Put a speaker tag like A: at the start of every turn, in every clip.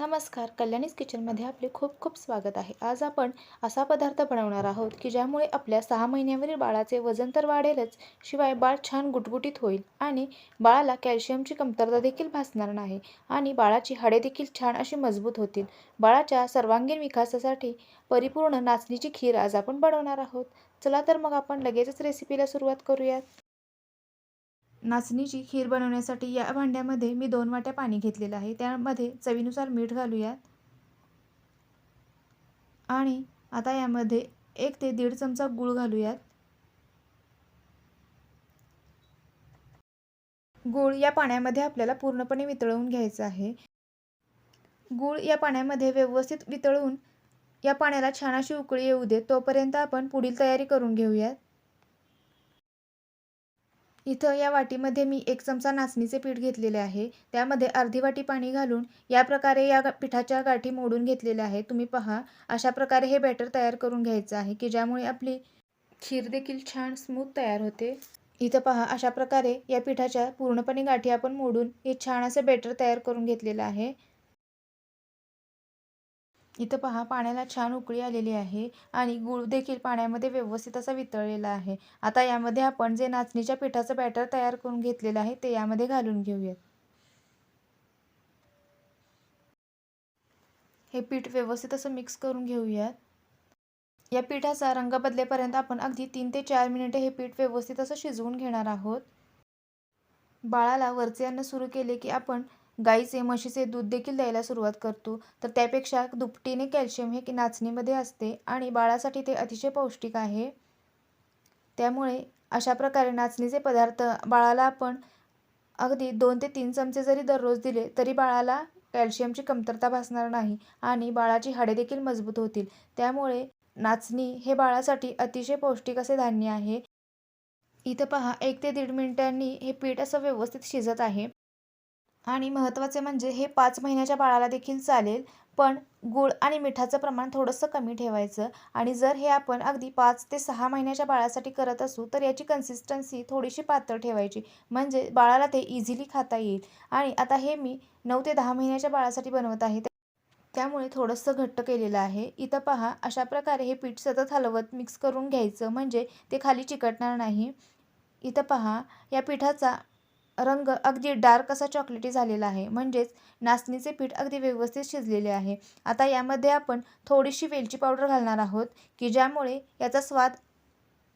A: नमस्कार कल्याणीज किचनमध्ये आपले खूप खूप स्वागत आहे. आज आपण असा पदार्थ बनवणार आहोत की ज्यामुळे आपल्या सहा महिन्यावरील बाळाचे वजन तर वाढेलच शिवाय बाळ छान गुटगुटीत होईल आणि बाळाला कॅल्शियमची कमतरता देखील भासणार नाही आणि बाळाची हाडे देखील छान अशी मजबूत होतील. बाळाच्या सर्वांगीण विकासासाठी परिपूर्ण नाचणीची खीर आज आपण बनवणार आहोत. चला तर मग आपण लगेचच रेसिपीला सुरुवात करूयात. नाचणीची खीर बनवण्यासाठी या भांड्यामध्ये मी दोन वाट्या पाणी घेतलेलं आहे. त्यामध्ये चवीनुसार मीठ घालूयात. आणि आता यामध्ये एक ते दीड चमचा गूळ घालूयात. गूळ या पाण्यामध्ये आपल्याला पूर्णपणे वितळवून घ्यायचं आहे. गूळ या पाण्यामध्ये व्यवस्थित वितळून या पाण्याला छान अशी उकळी येऊ दे तोपर्यंत आपण पुढील तयारी करून घेऊयात. इथं या वाटीमध्ये मी एक चमचा नाचणीचे पीठ घेतलेले आहे. त्यामध्ये अर्धी वाटी पाणी घालून या प्रकारे या पिठाच्या गाठी मोडून घेतलेल्या आहे तुम्ही पहा अशा प्रकारे हे बॅटर तयार करून घ्यायचं आहे की ज्यामुळे आपली खीर देखील छान स्मूथ तयार होते. इथं पहा अशा प्रकारे या पिठाच्या पूर्णपणे गाठी आपण मोडून हे छान असं बॅटर तयार करून घेतलेलं आहे. इथं पहा पाण्याला छान उकळी आलेली आहे आणि गूळ देखील पाण्यामध्ये व्यवस्थित असा वितळलेला आहे. आता यामध्ये आपण जे नाचणीच्या पिठाचं बॅटर तयार करून घेतलेलं आहे ते यामध्ये घालून घेऊयात. हे पीठ व्यवस्थित असं मिक्स करून घेऊयात. या पिठाचा रंग बदलेपर्यंत आपण अगदी तीन ते चार मिनिटे हे पीठ व्यवस्थित असं शिजवून घेणार आहोत. बाळाला वरचे अन्न सुरू केले की आपण गाईचे म्हशीचे दूध देखील द्यायला सुरुवात करतो. तर त्यापेक्षा दुपटीने कॅल्शियम हे नाचणीमध्ये असते आणि बाळासाठी ते अतिशय पौष्टिक आहे. त्यामुळे अशा प्रकारे नाचणीचे पदार्थ बाळाला आपण अगदी दोन ते तीन चमचे जरी दररोज दिले तरी बाळाला कॅल्शियमची कमतरता भासणार नाही आणि बाळाची हाडे देखील मजबूत होतील. त्यामुळे नाचणी हे बाळासाठी अतिशय पौष्टिक असे धान्य आहे. इथं पहा एक ते दीड मिनिटांनी हे पीठ असं व्यवस्थित शिजत आहे. आणि महत्त्वाचे म्हणजे हे पाच महिन्याच्या बाळाला देखील चालेल पण गूळ आणि मिठाचं प्रमाण थोडंसं कमी ठेवायचं आणि जर हे आपण अगदी पाच ते सहा महिन्याच्या बाळासाठी करत असू तर याची कन्सिस्टन्सी थोडीशी पातळ ठेवायची. म्हणजे बाळाला ते इझिली खाता येईल. आणि आता हे मी नऊ ते दहा महिन्याच्या बाळासाठी बनवत आहे. त्यामुळे थोडंसं घट्ट केलेलं आहे. इथं पहा अशा प्रकारे हे पीठ सतत हलवत मिक्स करून घ्यायचं. म्हणजे ते खाली चिकटणार नाही. इथं पहा या पिठाचा रंग अगदी डार्क असा चॉकलेटी झालेला आहे. म्हणजेच नाचणीचे पीठ अगदी व्यवस्थित शिजलेले आहे. आता यामध्ये आपण थोडीशी वेलची पावडर घालणार आहोत की ज्यामुळे याचा स्वाद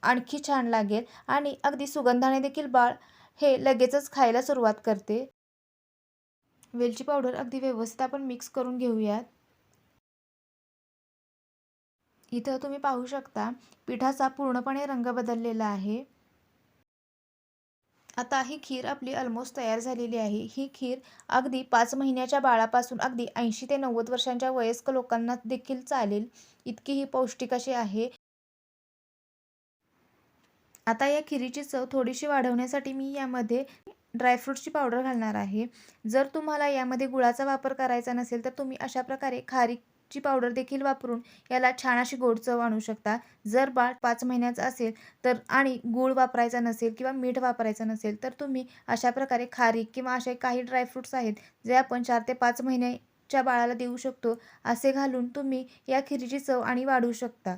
A: आणखी छान लागेल आणि अगदी सुगंधाने देखील बाळ हे लगेचच खायला सुरुवात करते. वेलची पावडर अगदी व्यवस्थित आपण मिक्स करून घेऊयात. इथं तुम्ही पाहू शकता पिठाचा पूर्णपणे रंग बदललेला आहे. आता ही खीर आपली ऑलमोस्ट तयार झालेली आहे. ही खीर अगदी पाच महिन्याच्या बाळापासून अगदी ऐंशी ते नव्वद वर्षांच्या वयस्क लोकांना देखील चालेल. इतकी ही पौष्टिक अशी आहे. आता या खिरीची चव थोडीशी वाढवण्यासाठी मी यामध्ये ड्रायफ्रूटची पावडर घालणार आहे. जर तुम्हाला यामध्ये गुळाचा वापर करायचा नसेल तर तुम्ही अशा प्रकारे खारी ची पावडर देखील वापरून याला छान अशी गोड चव आणू शकता. जर बाळ पाच महिन्याचं असेल तर आणि गूळ वापरायचा नसेल किंवा मीठ वापरायचं नसेल तर तुम्ही अशा प्रकारे खारीक किंवा असे काही ड्रायफ्रूट्स आहेत जे आपण चार ते पाच महिन्याच्या बाळाला देऊ शकतो असे घालून तुम्ही या खिरीची चव आणि वाढवू शकता.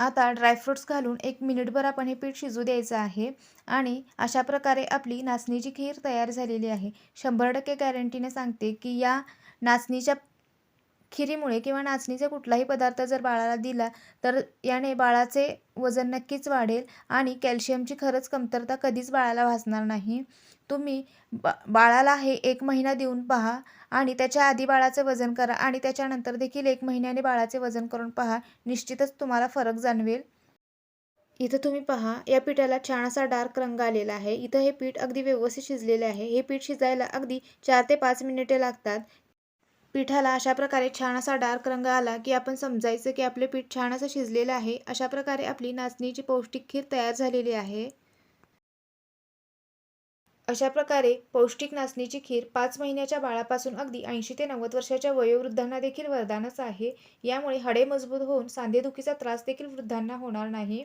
A: आता ड्रायफ्रूट्स घालून एक मिनिटभर आपण हे पीठ शिजू द्यायचं आहे आणि अशा प्रकारे आपली नाचणीची खीर तयार झालेली आहे. शंभर टक्के गॅरंटीने सांगते की या नाचणीच्या खिरीमुळे किंवा नाचणीचा कुठलाही पदार्थ जर बाळाला दिला तर याने बाळाचे वजन नक्कीच वाढेल आणि कॅल्शियमची खरंच कमतरता कधीच बाळाला भासणार नाही. तुम्ही बा बाळाला हे एक महिना देऊन पहा आणि त्याच्या आधी बाळाचे वजन करा आणि त्याच्यानंतर देखील एक महिन्याने बाळाचे वजन करून पहा. निश्चितच तुम्हाला फरक जाणवेल. इथं तुम्ही पहा या पिठाला छान असा डार्क रंग आलेला आहे. इथं हे पीठ अगदी व्यवस्थित शिजलेले आहे. हे पीठ शिजायला अगदी चार ते पाच मिनिटे लागतात. पिठाला अशा प्रकारे छान असा डार्क रंग आला की आपण समजायचं की आपले पीठ छान असं शिजलेलं आहे. अशा प्रकारे आपली नाचणीची पौष्टिक खीर तयार झालेली आहे. अशा प्रकारे पौष्टिक नाचणीची खीर पाच महिन्याच्या बाळापासून अगदी ऐंशी ते नव्वद वर्षाच्या वयोवृद्धांना देखील वरदानच आहे. यामुळे हाडे मजबूत होऊन सांधेदुखीचा त्रास देखील वृद्धांना होणार नाही.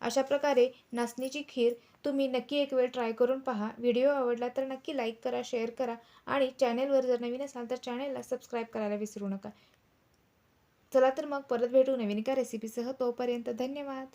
A: अशा प्रकारे नाचणीची खीर तुम्ही नक्की एक वेळ ट्राय करून पहा. व्हिडिओ आवडला तर नक्की लाईक करा शेअर करा आणि चॅनेलवर जर नवीन असाल तर चॅनेलला सबस्क्राईब करायला विसरू नका. चला तर मग परत भेटू नवीन एका रेसिपीसह तोपर्यंत धन्यवाद.